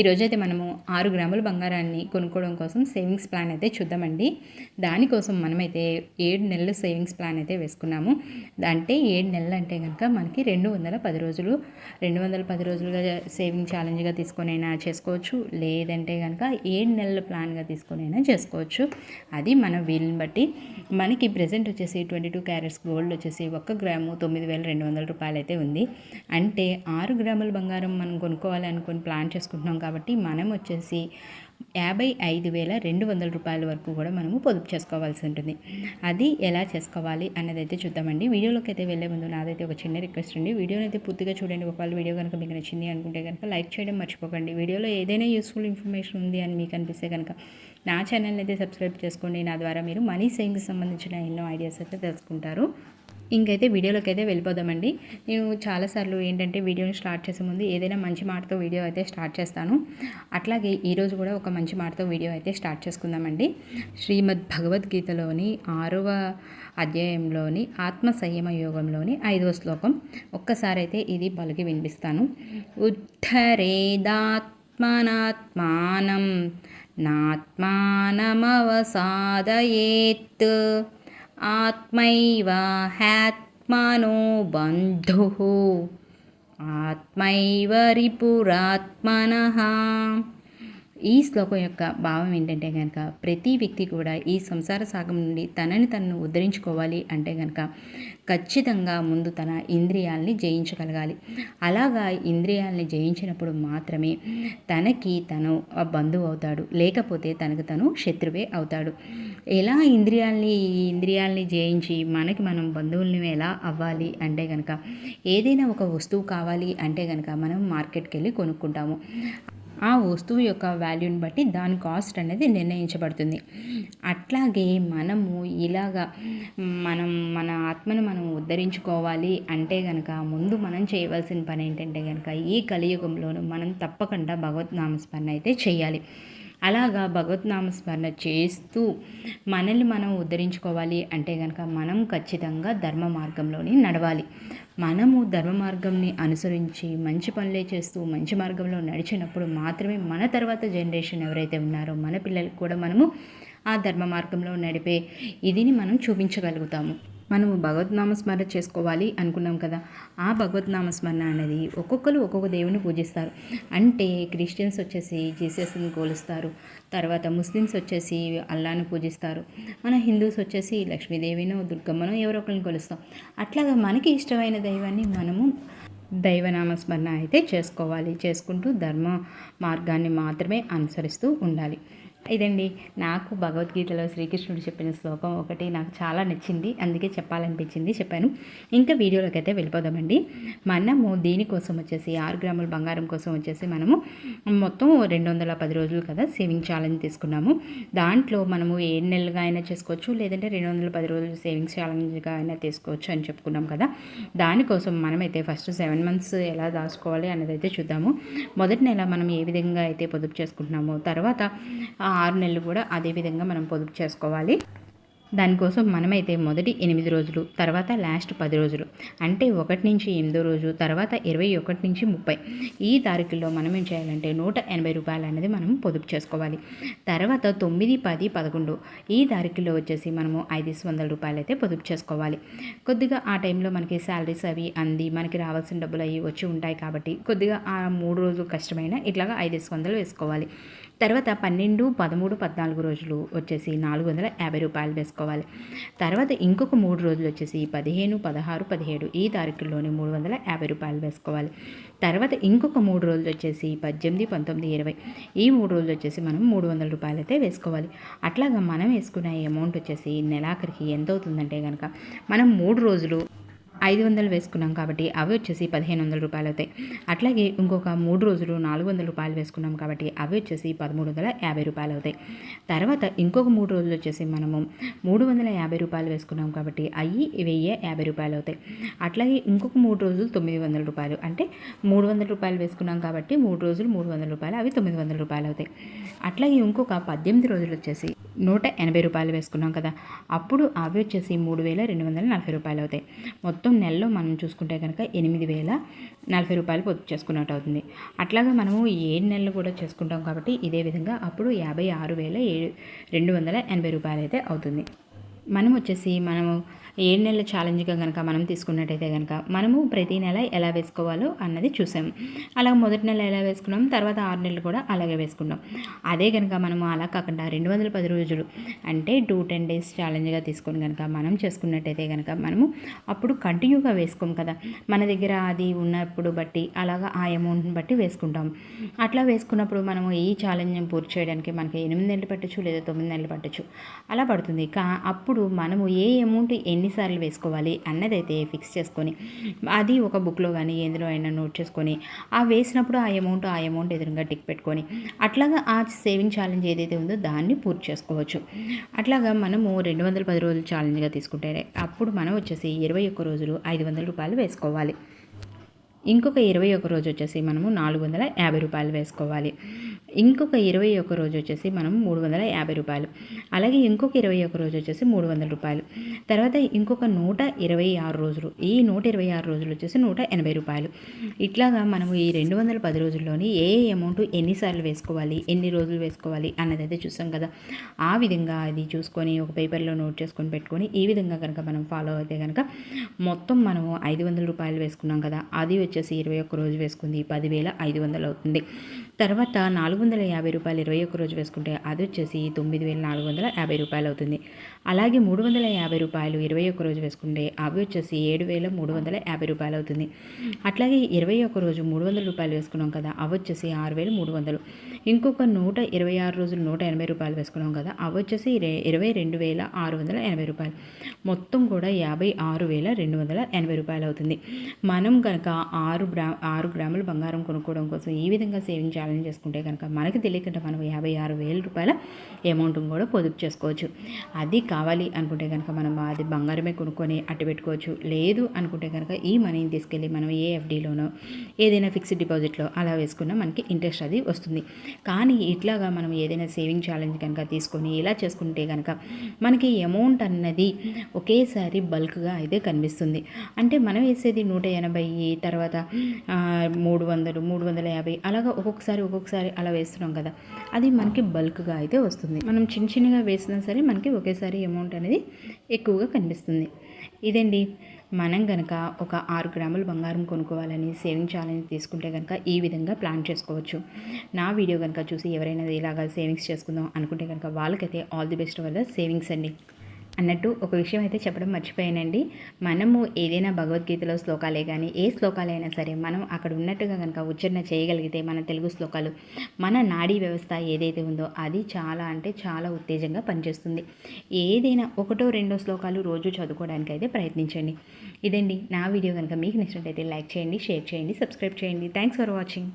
ఈరోజైతే మనము ఆరు గ్రాముల బంగారాన్ని కొనుక్కోవడం కోసం సేవింగ్స్ ప్లాన్ అయితే చూద్దామండి. దానికోసం మనమైతే ఏడు నెలల సేవింగ్స్ ప్లాన్ అయితే వేసుకున్నాము. అంటే ఏడు నెలలు అంటే కనుక మనకి రెండు వందల పది రోజులు రెండు వందల పది రోజులుగా సేవింగ్ ఛాలెంజ్గా తీసుకొనైనా చేసుకోవచ్చు. లేదంటే కనుక ఏడు నెలల ప్లాన్గా తీసుకొనైనా చేసుకోవచ్చు. అది మన వీలుని బట్టి. మనకి ప్రజెంట్ వచ్చేసి ట్వంటీ టూ క్యారెట్స్ గోల్డ్ వచ్చేసి ఒక్క గ్రాము తొమ్మిది వేల రెండు వందల రూపాయలు అయితే ఉంది. అంటే ఆరు గ్రాముల బంగారం మనం కొనుక్కోవాలి అనుకుని ప్లాన్ చేసుకుంటున్నాం కాబట్టి మనం వచ్చేసి యాభై ఐదు వేల రెండు వందల రూపాయల వరకు కూడా మనము పొదుపు చేసుకోవాల్సి ఉంటుంది. అది ఎలా చేసుకోవాలి అన్నది అయితే చూద్దామండి. వీడియోలోకి అయితే వెళ్ళే ముందు నాదైతే ఒక చిన్న రిక్వెస్ట్ అండి. వీడియోని అయితే పూర్తిగా చూడండి. ఒకవేళ వీడియో కనుక మీకు నచ్చింది అనుకుంటే కనుక లైక్ చేయడం మర్చిపోకండి. వీడియోలో ఏదైనా యూస్ఫుల్ ఇన్ఫర్మేషన్ ఉంది అని మీకు అనిపిస్తే కనుక నా ఛానల్ని అయితే సబ్స్క్రైబ్ చేసుకోండి. నా ద్వారా మీరు మనీ సేవింగ్కి సంబంధించిన ఎన్నో ఐడియాస్ అయితే తెలుసుకుంటారు. ఇంకైతే వీడియోలోకి అయితే వెళ్ళిపోదామండి. నేను చాలాసార్లు ఏంటంటే వీడియోని స్టార్ట్ చేసే ముందు ఏదైనా మంచి మాటతో వీడియో అయితే స్టార్ట్ చేస్తాను. అట్లాగే ఈరోజు కూడా ఒక మంచి మాటతో వీడియో అయితే స్టార్ట్ చేసుకుందామండి. శ్రీమద్ భగవద్గీతలోని ఆరవ అధ్యాయంలోని ఆత్మ సంయమ యోగంలోని ఐదవ శ్లోకం ఒక్కసారి అయితే ఇది పలికి వినిపిస్తాను. ఉద్ధరేదాత్మనాత్మానం నాత్మానమవసాదయేత్. आत्मैव ह्यात्मनो बन्धुः। आत्मैव रिपुरात्मनः। ఈ శ్లోకం యొక్క భావం ఏంటంటే కనుక ప్రతి వ్యక్తి కూడా ఈ సంసార సాగం నుండి తనని తనను ఉద్ధరించుకోవాలి అంటే కనుక ఖచ్చితంగా ముందు తన ఇంద్రియాల్ని జయించగలగాలి. అలాగా ఇంద్రియాల్ని జయించినప్పుడు మాత్రమే తనకి తను బంధువు అవుతాడు. లేకపోతే తనకు తను శత్రువే అవుతాడు. ఎలా ఇంద్రియాల్ని ఇంద్రియాల్ని జయించి మనకి మనం బంధువుల్ని ఎలా అవ్వాలి అంటే కనుక ఏదైనా ఒక వస్తువు కావాలి అంటే కనుక మనం మార్కెట్కి వెళ్ళి కొనుక్కుంటాము. ఆ వస్తువు యొక్క వాల్యూని బట్టి దాని కాస్ట్ అనేది నిర్ణయించబడుతుంది. అట్లాగే మనము ఇలాగా మనం మన ఆత్మను మనం ఉద్ధరించుకోవాలి అంటే కనుక ముందు మనం చేయవలసిన పని ఏంటంటే కనుక ఈ కలియుగంలోనూ మనం తప్పకుండా భగవద్నామస్మరణ అయితే చేయాలి. అలాగా భగవత్ స్మరణ చేస్తూ మనల్ని మనం ఉద్ధరించుకోవాలి అంటే కనుక మనం ఖచ్చితంగా ధర్మ మార్గంలోని నడవాలి. మనము ధర్మ మార్గంని అనుసరించి మంచి పనులే చేస్తూ మంచి మార్గంలో నడిచినప్పుడు మాత్రమే మన తర్వాత జనరేషన్ ఎవరైతే ఉన్నారో మన పిల్లలకు కూడా మనము ఆ ధర్మ మార్గంలో నడిపే ఇదిని మనం చూపించగలుగుతాము. మనము భగవద్నామస్మరణ చేసుకోవాలి అనుకున్నాం కదా. ఆ భగవద్నామస్మరణ అనేది ఒక్కొక్కరు ఒక్కొక్క దేవుని పూజిస్తారు. అంటే క్రిస్టియన్స్ వచ్చేసి జీసస్ని కోలుస్తారు. తర్వాత ముస్లిమ్స్ వచ్చేసి అల్లాను పూజిస్తారు. మన హిందూస్ వచ్చేసి లక్ష్మీదేవినో దుర్గమ్మనో ఎవరో ఒకరిని కొలుస్తాం. అట్లాగా మనకి ఇష్టమైన దైవాన్ని మనము దైవనామస్మరణ అయితే చేసుకోవాలి. చేసుకుంటూ ధర్మ మార్గాన్ని మాత్రమే అనుసరిస్తూ ఉండాలి. ఇదండి. నాకు భగవద్గీతలో శ్రీకృష్ణుడు చెప్పిన శ్లోకం ఒకటి నాకు చాలా నచ్చింది. అందుకే చెప్పాలనిపించింది చెప్పాను. ఇంకా వీడియోలోకి అయితే వెళ్ళిపోదామండి. మనము దీనికోసం వచ్చేసి ఆరు గ్రాముల బంగారం కోసం వచ్చేసి మనము మొత్తం రెండు వందల పది రోజులు కదా సేవింగ్ ఛాలెంజ్ తీసుకున్నాము. దాంట్లో మనము ఏ నెలలుగా అయినా చేసుకోవచ్చు లేదంటే రెండు వందల పది రోజులు సేవింగ్స్ ఛాలెంజ్గా అయినా తీసుకోవచ్చు అని చెప్పుకున్నాం కదా. దానికోసం మనమైతే ఫస్ట్ సెవెన్ మంత్స్ ఎలా దాచుకోవాలి అనేది అయితే చూద్దాము. మొదటి నెల మనం ఏ విధంగా అయితే పొదుపు చేసుకుంటున్నామో తర్వాత ఆరు నెలలు కూడా అదే విధంగా మనం పొదుపు చేసుకోవాలి. దానికోసం మనమైతే మొదటి ఎనిమిది రోజులు తర్వాత లాస్ట్ పది రోజులు అంటే ఒకటి నుంచి ఎనిమిదో రోజు తర్వాత ఇరవై ఒకటి నుంచి ముప్పై. ఈ తారీఖుల్లో మనం ఏం చేయాలంటే నూట ఎనభై రూపాయలు అనేది మనం పొదుపు చేసుకోవాలి. తర్వాత తొమ్మిది పది పదకొండు ఈ తారీఖుల్లో వచ్చేసి మనము ఐదు వందల రూపాయలు అయితే పొదుపు చేసుకోవాలి. కొద్దిగా ఆ టైంలో మనకి శాలరీస్ అవి అంది మనకి రావాల్సిన డబ్బులు అవి వచ్చి ఉంటాయి కాబట్టి కొద్దిగా ఆ మూడు రోజులు కష్టమైన ఇట్లాగా ఐదు వందలు వేసుకోవాలి. తర్వాత పన్నెండు పదమూడు పద్నాలుగు రోజులు వచ్చేసి నాలుగు వందల యాభై రూపాయలు వేసుకోవాలి. తర్వాత ఇంకొక మూడు రోజులు వచ్చేసి పదిహేను పదహారు పదిహేడు ఈ తారీఖుల్లోనే మూడు వందల యాభై రూపాయలు వేసుకోవాలి. తర్వాత ఇంకొక మూడు రోజులు వచ్చేసి పద్దెనిమిది పంతొమ్మిది ఇరవై ఈ మూడు రోజులు వచ్చేసి మనం మూడు వందల రూపాయలు అయితే వేసుకోవాలి. అట్లాగా మనం వేసుకున్న అమౌంట్ వచ్చేసి నెలాఖరికి ఎంత అవుతుందంటే కనుక మనం మూడు రోజులు ఐదు వందలు వేసుకున్నాం కాబట్టి అవి వచ్చేసి పదిహేను వందల రూపాయలు అవుతాయి. అట్లాగే ఇంకొక మూడు రోజులు నాలుగు వందల రూపాయలు వేసుకున్నాం కాబట్టి అవి వచ్చేసి పదమూడు వందల యాభై రూపాయలు అవుతాయి. తర్వాత ఇంకొక మూడు రోజులు వచ్చేసి మనము మూడు వందల యాభై రూపాయలు వేసుకున్నాం కాబట్టి అవి వెయ్యి యాభై రూపాయలు అవుతాయి. అట్లాగే ఇంకొక మూడు రోజులు తొమ్మిది వందల రూపాయలు. అంటే మూడు వందల రూపాయలు వేసుకున్నాం కాబట్టి మూడు రోజులు మూడు వందల రూపాయలు అవి తొమ్మిది వందల రూపాయలు అవుతాయి. అట్లాగే ఇంకొక పద్దెనిమిది రోజులు వచ్చేసి నూట ఎనభై రూపాయలు వేసుకున్నాం కదా. అప్పుడు అవి వచ్చేసి మూడు వేల రెండు వందల నలభై రూపాయలు అవుతాయి. మొత్తం నెలలో మనం చూసుకుంటే కనుక ఎనిమిది వేల నలభై రూపాయలు పొదుపు చేసుకున్నట్టు అవుతుంది. అట్లాగా మనము ఏడు నెలలు కూడా చేసుకుంటాం కాబట్టి ఇదే విధంగా అప్పుడు యాభై ఆరు వేల ఏడు రెండు వందల ఎనభై రూపాయలు అయితే అవుతుంది. మనం వచ్చేసి మనము ఏడు నెలల ఛాలెంజ్గా కనుక మనం తీసుకున్నట్టయితే కనుక మనము ప్రతి నెల ఎలా వేసుకోవాలో అన్నది చూసాం. అలా మొదటి నెల ఎలా వేసుకున్నాం? తర్వాత ఆరు నెలలు కూడా అలాగే వేసుకున్నాం. అదే కనుక మనము అలా కాకుండా రెండు వందల పది రోజులు అంటే టూ టెన్ డేస్ ఛాలెంజ్గా తీసుకొని కనుక మనం చేసుకున్నట్టయితే కనుక మనము అప్పుడు కంటిన్యూగా వేసుకోం కదా. మన దగ్గర అది ఉన్నప్పుడు బట్టి అలాగా ఆ అమౌంట్ని బట్టి వేసుకుంటాం. అట్లా వేసుకున్నప్పుడు మనము ఈ ఛాలెంజ్ని పూర్తి చేయడానికి మనకి ఎనిమిది నెలలు పట్టచ్చు లేదా తొమ్మిది నెలలు పట్టచ్చు. అలా పడుతుంది. కా అప్పుడు మనము ఏ అమౌంట్ ఎన్ని ఎన్నిసార్లు వేసుకోవాలి అన్నదైతే ఫిక్స్ చేసుకొని అది ఒక బుక్లో కానీ ఎందులో అయినా నోట్ చేసుకొని ఆ వేసినప్పుడు ఆ అమౌంట్ ఆ అమౌంట్ ఎదురుగా టిక్ పెట్టుకొని అట్లాగా ఆ సేవింగ్ ఛాలెంజ్ ఏదైతే ఉందో దాన్ని పూర్తి చేసుకోవచ్చు. అట్లాగా మనము రెండు వందల పది రోజులు ఛాలెంజ్గా తీసుకుంటే అప్పుడు మనం వచ్చేసి ఇరవై ఒక్క రోజులు ఐదు వందల రూపాయలు వేసుకోవాలి. ఇంకొక ఇరవై ఒక రోజు వచ్చేసి మనము నాలుగు వందల యాభై రూపాయలు వేసుకోవాలి. ఇంకొక ఇరవై ఒక రోజు వచ్చేసి మనం మూడు వందల యాభై రూపాయలు. అలాగే ఇంకొక ఇరవై ఒక రోజు వచ్చేసి మూడు వందల రూపాయలు. తర్వాత ఇంకొక నూట ఇరవై ఆరు రోజులు ఈ నూట ఇరవై ఆరు రోజులు వచ్చేసి నూట ఎనభై రూపాయలు. ఇట్లాగా మనము ఈ రెండు వందల పది రోజుల్లోని ఏ అమౌంట్ ఎన్నిసార్లు వేసుకోవాలి ఎన్ని రోజులు వేసుకోవాలి అన్నది అయితే చూస్తాం కదా. ఆ విధంగా అది చూసుకొని ఒక పేపర్లో నోట్ చేసుకొని పెట్టుకొని ఈ విధంగా కనుక మనం ఫాలో అయితే కనుక మొత్తం మనము ఐదు వందల రూపాయలు వేసుకున్నాం కదా. అది వచ్చి వచ్చేసి ఇరవై ఒక్క రోజు వేసుకుంది పదివేల ఐదు వందలు అవుతుంది. తర్వాత నాలుగు వందల యాభై రూపాయలు ఇరవై ఒక్క రోజు వేసుకుంటే అది వచ్చేసి తొమ్మిది వేల నాలుగు వందల యాభై రూపాయలు అవుతుంది. అలాగే మూడు వందల యాభై రూపాయలు ఇరవై ఒక్క రోజు వేసుకుంటే అవి వచ్చేసి ఏడు వేల మూడు వందల యాభై రూపాయలు అవుతుంది. అట్లాగే ఇరవై ఒక్క రోజు మూడు వందల రూపాయలు వేసుకున్నాం కదా అవి వచ్చేసి ఆరు వేల మూడు వందలు. ఇంకొక నూట ఇరవై ఆరు రోజులు నూట ఎనభై రూపాయలు వేసుకున్నాం కదా అవి వచ్చేసి ఇరవై రెండు వేల ఆరు వందల ఎనభై రూపాయలు. మొత్తం కూడా యాభై ఆరు వేల రెండు వందల ఎనభై రూపాయలు అవుతుంది. మనం కనుక ఆరు గ్రా ఆరు గ్రాములు బంగారం కొనుక్కోవడం కోసం ఈ విధంగా సేవింగ్ ఛాలెంజ్ చేసుకుంటే కనుక మనకి తెలియకుండా మనం యాభై ఆరు వేల రూపాయల అమౌంట్ని కూడా పొదుపు చేసుకోవచ్చు. అది కావాలి అనుకుంటే కనుక మనం అది బంగారమే కొనుక్కొని అట్టు పెట్టుకోవచ్చు. లేదు అనుకుంటే కనుక ఈ మనీని తీసుకెళ్ళి మనం ఏ ఎఫ్డీలోనో ఏదైనా ఫిక్స్డ్ డిపాజిట్లో అలా వేసుకున్నా మనకి ఇంట్రెస్ట్ అది వస్తుంది. కానీ ఇట్లాగా మనం ఏదైనా సేవింగ్ ఛాలెంజ్ కనుక తీసుకొని ఇలా చేసుకుంటే కనుక మనకి అమౌంట్ అన్నది ఒకేసారి బల్క్గా అయితే కనిపిస్తుంది. అంటే మనం వేసేది నూట ఎనభై తర్వాత మూడు వందలు మూడు వందల యాభై అలాగా ఒక్కొక్కసారి ఒక్కొక్కసారి అలా వేస్తున్నాం కదా? అది మనకి బల్క్గా అయితే వస్తుంది. మనం చిన్న చిన్నగా వేసినా సరే మనకి ఒకేసారి అమౌంట్ అనేది ఎక్కువగా కనిపిస్తుంది. ఇదండి. మనం కనుక ఒక ఆరు గ్రాములు బంగారం కొనుక్కోవాలని సేవింగ్ ఛాలెంజ్ తీసుకుంటే కనుక ఈ విధంగా ప్లాన్ చేసుకోవచ్చు. నా వీడియో కనుక చూసి ఎవరైనా ఇలాగా సేవింగ్స్ చేసుకుందాం అనుకుంటే కనుక వాళ్ళకైతే ఆల్ ది బెస్ట్ వల్ల సేవింగ్స్ అండి. అన్నట్టు ఒక విషయం అయితే చెప్పడం మర్చిపోయానండి. మనము ఏదైనా భగవద్గీతలో శ్లోకాలే కానీ ఏ శ్లోకాలైనా సరే మనం అక్కడ ఉన్నట్టుగా కనుక ఉచ్చారణ చేయగలిగితే మన తెలుగు శ్లోకాలు మన నాడీ వ్యవస్థ ఏదైతే ఉందో అది చాలా అంటే చాలా ఉత్తేజంగా పనిచేస్తుంది. ఏదైనా ఒకటో రెండో శ్లోకాలు రోజు చదువుకోవడానికి అయితే ప్రయత్నించండి. ఇదండి నా వీడియో కనుక మీకు నచ్చినట్టయితే లైక్ చేయండి షేర్ చేయండి సబ్స్క్రైబ్ చేయండి. Thanks for watching.